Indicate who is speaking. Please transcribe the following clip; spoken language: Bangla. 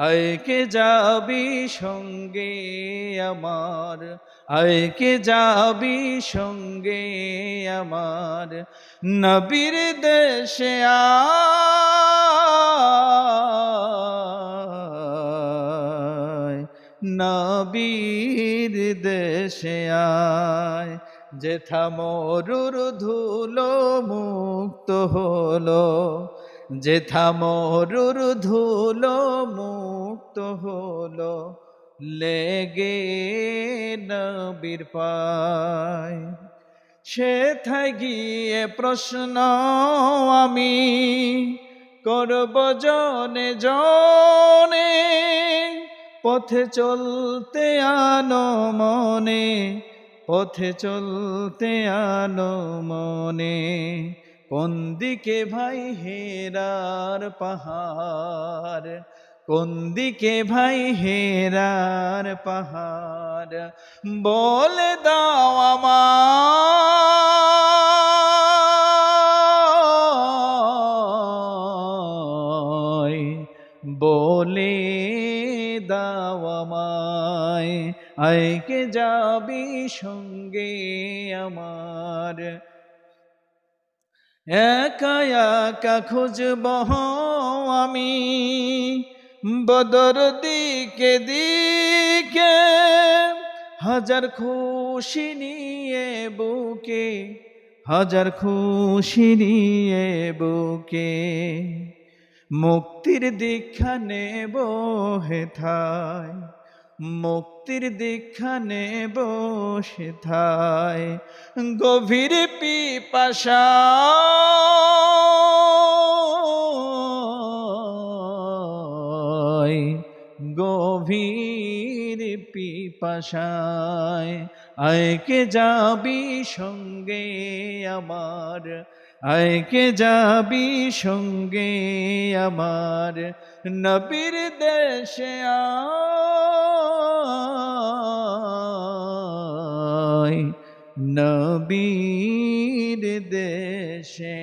Speaker 1: আয়কে যাবি সঙ্গে আমার? আয়কে যাবি সঙ্গে আমার? নবীর দেশে নবীর দেশে আয়। যেথা মরুর ধুলো মুক্ত হলো যেথা মরুর ধুলো, মুক্ত হলো, লেগে নবীর পায়। সেথায় গিয়ে প্রশ্ন আমি করব জনে জনে, পথে চলতে আনো মনে, পথে চলতে আনো মনে। কোন দিকে ভাই হেরার পাহাড়? কোন দিকে ভাই হেরার পাহাড়? বলে দাও আমায়। বলে দাও আমায়। আইকে যাবি সঙ্গে আমার? একা একা খুঁজব আমি বদর দিকে দিকে, হাজার খুশি নিয়ে বুকে, হাজার খুশি নিয়ে বুকে, মুক্তির দীক্ষা নেব হেথায়। মুক্তির দীক্ষা নেব সেথায়। গভীর পিপাসা গভীর পিপাসায়। আয়কে যাবি সঙ্গে আমার, আয়কে যাবি সঙ্গে আমার। নবীর দেশে নবীর দেশে